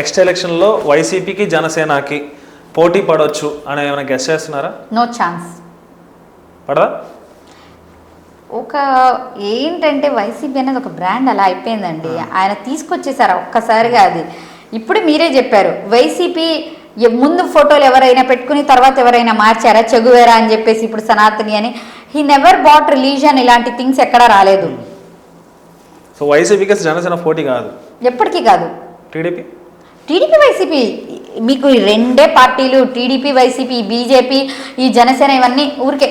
Next ఎలక్షన్లో వైసీపీకి జనసేనకి పోటీ పడవచ్చు అని ఏమైనా గెస్ట్ చేస్తున్నారా? నో ఛాన్స్ పడదా? ఒక ఏంటంటే వైసీపీ అనేది ఒక బ్రాండ్ అలా అయిపోయిందండి. ఆయన తీసుకొచ్చేసారు ఒక్కసారిగా అది. ఇప్పుడు మీరే చెప్పారు వైసీపీ ముందు ఫోటోలు ఎవరైనా పెట్టుకుని తర్వాత ఎవరైనా మార్చారా చెగువేరా అని చెప్పేసి ఇప్పుడు సనాతని అని. హీ నెవర్ బాట్ రిలీజన్ ఇలాంటి థింగ్స్ ఎక్కడా రాలేదు. సో వైసీపీకి అసలు జనసేన పోటీ కాదు. ఎప్పటికీ కాదు. టీడీపీ? టీడీపీ వైసీపీ మీకు ఈ రెండే పార్టీలు టీడీపీ వైసీపీ బీజేపీ ఈ జనసేన ఇవన్నీ ఊరికే.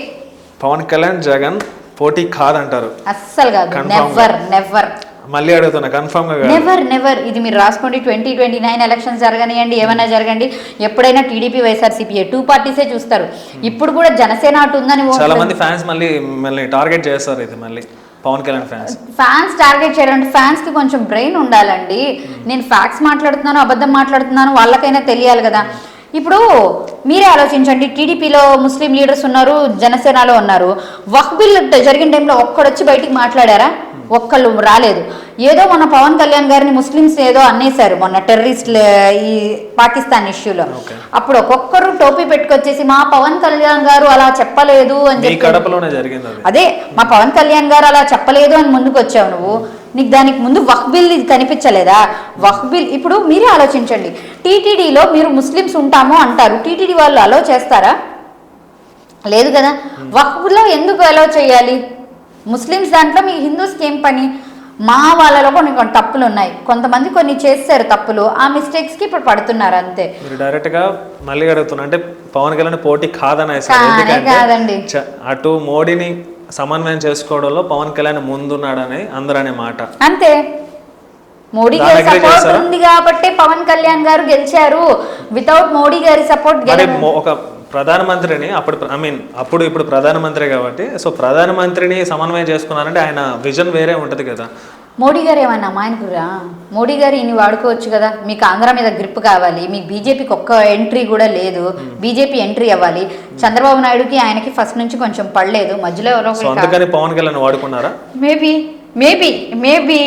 పవన్ కళ్యాణ్ జగన్ పోటీ కాదంటారు. అస్సలు కాదు. నెవర్ నెవర్ మళ్ళీ అడుగుతున్నా కన్ఫర్మ్గా కాదు. నెవర్ నెవర్ ఇది మీరు రాసుకోండి. ట్వంటీ ట్వంటీ నైన్ ఎలక్షన్స్ జరగనియండి. ఏమైనా జరగండి. ఎప్పుడైనా టీడీపీ వైఎస్ఆర్సీపీ టూ పార్టీసే చూస్తారు. ఇప్పుడు కూడా జనసేన అటు ఉందని చాలా మంది ఫ్యాన్స్ మళ్ళీ మళ్ళీ టార్గెట్ చేస్తారు ఇది మళ్ళీ. Pawan Kalyan fans fans target చేయడం అంటే ఫ్యాన్స్కి కొంచెం బ్రెయిన్ ఉండాలండి. నేను ఫ్యాక్ట్స్ మాట్లాడుతున్నాను అబద్ధం మాట్లాడుతున్నాను వాళ్ళకైనా తెలియాలి కదా. ఇప్పుడు మీరే ఆలోచించండి టీడీపీలో ముస్లిం లీడర్స్ ఉన్నారు జనసేనలో ఉన్నారు. వక్ బిల్ జరిగిన టైంలో ఒక్కడొచ్చి బయటికి మాట్లాడారా? ఒక్కళ్ళు రాలేదు. ఏదో మన పవన్ కళ్యాణ్ గారిని ముస్లిమ్స్ ఏదో అనేశారు. మొన్న టెర్రరిస్ట్ ఈ పాకిస్తాన్ ఇష్యూలో. అప్పుడు ఒక్కొక్కరు టోపీ పెట్టుకొచ్చేసి మా పవన్ కళ్యాణ్ గారు అలా చెప్పలేదు అని చెప్పి అది. మా పవన్ కళ్యాణ్ గారు అలా చెప్పలేదు అని ముందుకు వచ్చావు నువ్వు. నీకు దానికి ముందు వక్ బిల్ ఇది కనిపించలేదా? వక్ బిల్ ఇప్పుడు మీరే ఆలోచించండి. టీటీడీలో మీరు ముస్లిమ్స్ ఉంటాము అంటారు. టీటీడీ వాళ్ళు అలో చేస్తారా? లేదు కదా. వక్ఫ్లో ఎందుకు అలో చేయాలి? ముస్లిమ్స్ దాంట్లో మీ హిందూస్కి ఏం పని? మా వాళ్ళలో కొన్ని కొన్ని తప్పులు ఉన్నాయి. కొంతమంది కొన్ని చేస్తారు తప్పులు. ఆ మిస్టేక్స్కి ఇప్పుడు పడుతున్నారు అంతే. మీరు డైరెక్ట్గా మళ్ళీ అడుగుతున్నా. అంటే పవన్ కళ్యాణ్ పోటీ కాదని అటు మోడీని సమన్వయం చేసుకోవడంలో పవన్ కళ్యాణ్ ముందున్నాడని అందరూ అనే మాట. అంతే. మోడీ గారి సపోర్ట్? ఉంది కాబట్టి పవన్ కళ్యాణ్ గారు గెలిచారు. వితౌట్ మోడీ గారి సపోర్ట్ ఒక ప్రధానమంత్రిని అప్పుడు ఐ మీన్ అప్పుడు ఇప్పుడు ప్రధానమంత్రి కాబట్టి సో ప్రధానమంత్రిని సమన్వయం చేసుకున్నారంటే ఆయన విజన్ వేరే ఉంటది కదా. మోడీ గారు ఏమన్నా అమాయకురా? మోడీ గారు ఇన్ని వాడుకోవచ్చు కదా. మీకు ఆంధ్ర మీద గ్రిప్ కావాలి మీకు బీజేపీకి ఒక్క ఎంట్రీ కూడా లేదు. బీజేపీ ఎంట్రీ అవ్వాలి. చంద్రబాబు నాయుడుకి ఆయనకి ఫస్ట్ నుంచి కొంచెం పడలేదు. మధ్యలో ఎవరో Pawan Kalyan వాడుకున్నారా? Maybe maybe maybe.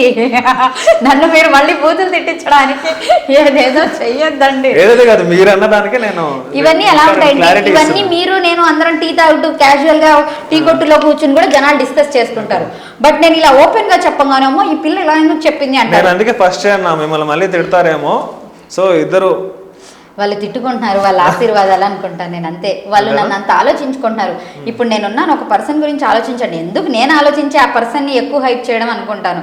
నన్ను మీరు మళ్ళీ బూతులు తిట్టించడానికి ఏదేదో చెయ్యొద్దండి. ఏదైతే కాదు మీరు అన్నదానికే నేను ఇవన్నీ ఎలా ఉంటాయండి? ఇవన్నీ మీరు నేను అందరం టీ తాగుతూ క్యాజువల్గా టీ కొట్టులో కూర్చుని కూడా జనాలు డిస్కస్ చేసుకుంటారు. బట్ నేను ఇలా ఓపెన్గా చెప్పగానేమో ఈ పిల్ల ఇలా ఎందుకు చెప్పింది అంటారు? అందుకే ఫస్ట్ మిమ్మల్ని మళ్ళీ తిడతారేమో. సో ఇద్దరు వాళ్ళు తిట్టుకుంటున్నారు వాళ్ళ ఆశీర్వాదాలు అనుకుంటాను నేను అంతే. వాళ్ళు నన్ను అంత ఆలోచించుకుంటున్నారు. ఇప్పుడు నేనున్నాను ఒక పర్సన్ గురించి ఆలోచించండి. ఎందుకు నేను ఆలోచించి ఆ పర్సన్ని ఎక్కువ హైప్ చేయడం అనుకుంటాను?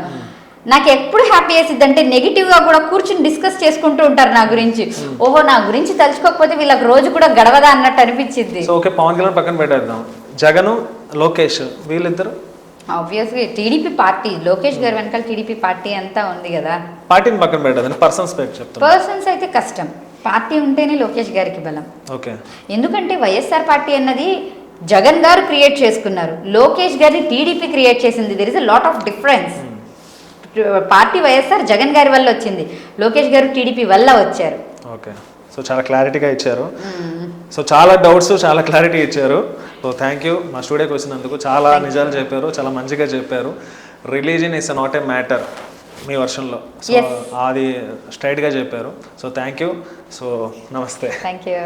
నాకు ఎప్పుడు హ్యాపీ వేసిద్ది అంటే నెగిటివ్గా కూడా కూర్చుని డిస్కస్ చేసుకుంటూ ఉంటారు నా గురించి. ఓహో నా గురించి తలుచుకోకపోతే వీళ్ళకి రోజు కూడా గడవదా అన్నట్టు అనిపించింది సో ఓకే పవన్ కళ్యాణ్ పక్కన పెట్టేద్దాం. జగన్ లోకేష్ వీళ్ళిద్దరు? ఆబ్వియస్గా టీడీపీ పార్టీ లోకేష్ గారి వెనకాల టీడీపీ పార్టీ అంతా ఉంది కదా. పార్టీని పక్కన పెట్టేద్దాం. పర్సన్స్ పేరు చెప్తాను పర్సన్స్ అయితే కష్టం. పార్టీ ఉంటేనే లోకేష్ గారికి బలం. ఓకే. ఎందుకంటే వైఎస్ఆర్ పార్టీ అన్నది జగన్ గారు క్రియేట్ చేసుకున్నారు. లోకేష్ గారిని టీడీపీ క్రియేట్ చేసింది. There is a lot of difference party YSR Jagan గారి వల్ల వచ్చింది. లోకేష్ గారు టీడీపీ వల్ల వచ్చారు. ఓకే. సో చాలా క్లారిటీగా ఇచ్చారు. సో చాలా డౌట్స్ చాలా క్లారిటీ ఇచ్చారు. సో థ్యాంక్ యూ మా స్టూడియోకి వచ్చినందుకు చాలా నిజాలు చెప్పారు. చాలా మంచిగా చెప్పారు. Religion is not a matter మీ వర్షన్లో సో. అది స్ట్రైట్గా చెప్పారు. So thank you. సో నమస్తే. Thank you.